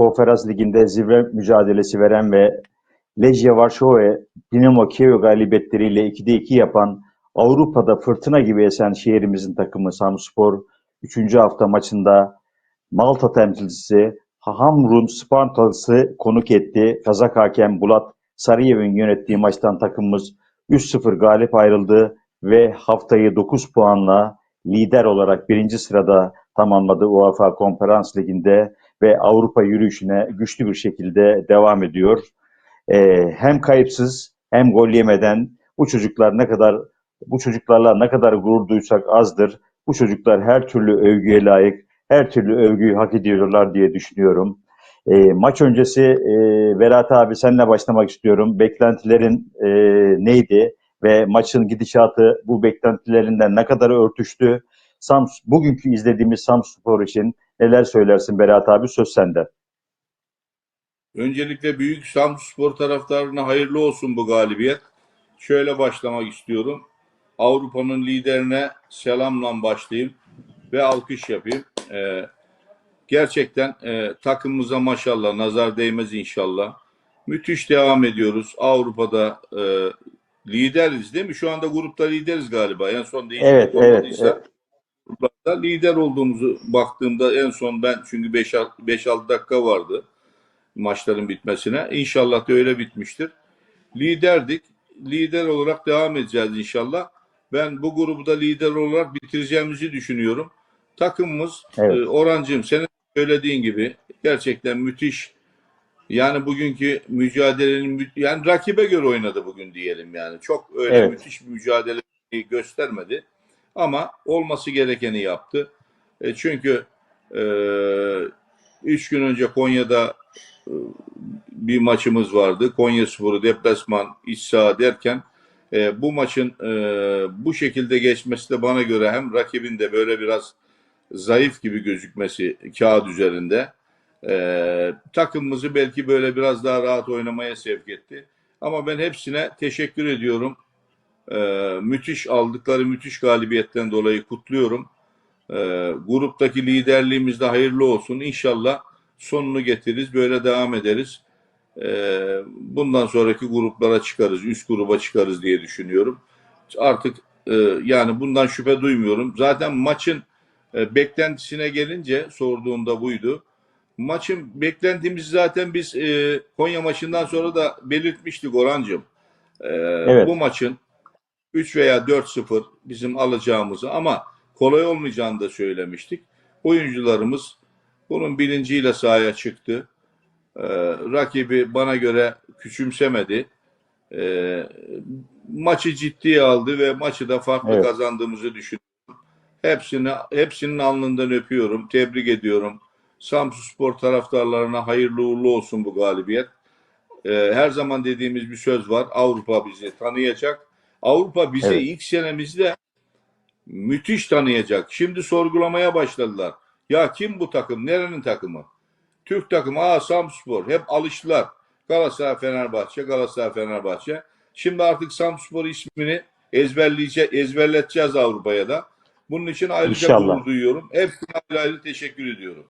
Konferans Ligi'nde zirve mücadelesi veren ve Legia Varşova Dinamo Kiev galibiyetleriyle 2'de 2 yapan Avrupa'da fırtına gibi esen şehrimizin takımı Samspor 3. hafta maçında Malta temsilcisi Hamrun Spartals'ı konuk etti. Kazak hakem Bulat Sarıyev'in yönettiği maçtan takımımız 3-0 galip ayrıldı ve haftayı 9 puanla lider olarak birinci sırada tamamladı UEFA Konferans Ligi'nde ve Avrupa yürüyüşüne güçlü bir şekilde devam ediyor. Ee, hem kayıpsız hem gol yemeden bu çocuklar ne kadar bu çocuklarla ne kadar gurur duysak azdır. Bu çocuklar her türlü övgüye layık, her türlü övgüyü hak ediyorlar diye düşünüyorum. E, maç öncesi e, Berat abi senle başlamak istiyorum. Beklentilerin e, neydi ve maçın gidişatı bu beklentilerinden ne kadar örtüştü? Sams, bugünkü izlediğimiz Samspor için neler söylersin Berat abi? Söz sende. Öncelikle Büyük Samspor taraftarına hayırlı olsun bu galibiyet. Şöyle başlamak istiyorum. Avrupa'nın liderine selamla başlayayım ve alkış yapayım. Ee, gerçekten e, takımımıza maşallah nazar değmez inşallah. Müthiş devam ediyoruz. Avrupa'da e, lideriz değil mi? Şu anda grupta lideriz galiba. En son değişiklik Evet, evet, evet. Gruplarda lider olduğumuzu baktığımda en son ben çünkü 5-6 dakika vardı maçların bitmesine. İnşallah da öyle bitmiştir. Liderdik. Lider olarak devam edeceğiz inşallah. Ben bu grubu da lider olarak bitireceğimizi düşünüyorum. Takımımız Evet. e, Orhancığım senin söylediğin gibi gerçekten müthiş. Yani bugünkü mücadelenin mü- yani rakibe göre oynadı bugün diyelim yani. Çok öyle Evet. müthiş bir mücadele göstermedi. Ama olması gerekeni yaptı. E, çünkü e, üç gün önce Konya'da e, bir maçımız vardı. Konya Sporu deplasman iç saha derken e, bu maçın e, bu şekilde geçmesi de bana göre hem rakibin de böyle biraz zayıf gibi gözükmesi kağıt üzerinde e, takımımızı belki böyle biraz daha rahat oynamaya sevk etti. Ama ben hepsine teşekkür ediyorum. E, müthiş aldıkları müthiş galibiyetten dolayı kutluyorum. E, gruptaki liderliğimiz de hayırlı olsun. İnşallah sonunu getiririz. Böyle devam ederiz. Ee, bundan sonraki gruplara çıkarız, üst gruba çıkarız diye düşünüyorum. Artık e, yani bundan şüphe duymuyorum. Zaten maçın e, beklentisine gelince sorduğunda buydu. Maçın beklentimizi zaten biz e, Konya maçından sonra da belirtmiştik Orhancığım. Ee, Evet. Bu maçın 3 veya 4-0 bizim alacağımızı ama kolay olmayacağını da söylemiştik. Oyuncularımız bunun bilinciyle sahaya çıktı. Ee, rakibi bana göre küçümsemedi. Ee, maçı ciddiye aldı ve maçı da farklı Evet. kazandığımızı düşünüyorum. Hepsini hepsinin alnından öpüyorum, tebrik ediyorum. Samsun Spor taraftarlarına hayırlı uğurlu olsun bu galibiyet. Ee, her zaman dediğimiz bir söz var. Avrupa bizi tanıyacak. Avrupa bizi Evet. ilk senemizde müthiş tanıyacak. Şimdi sorgulamaya başladılar. Ya kim bu takım? Nerenin takımı? Türk takımı. Aa Samspor. Hep alıştılar. Galatasaray Fenerbahçe, Galatasaray Fenerbahçe. Şimdi artık Samspor ismini ezberleyeceğiz, ezberleteceğiz Avrupa'ya da. Bunun için ayrıca İnşallah. gurur duyuyorum. Hepsine ayrı ayrı teşekkür ediyorum.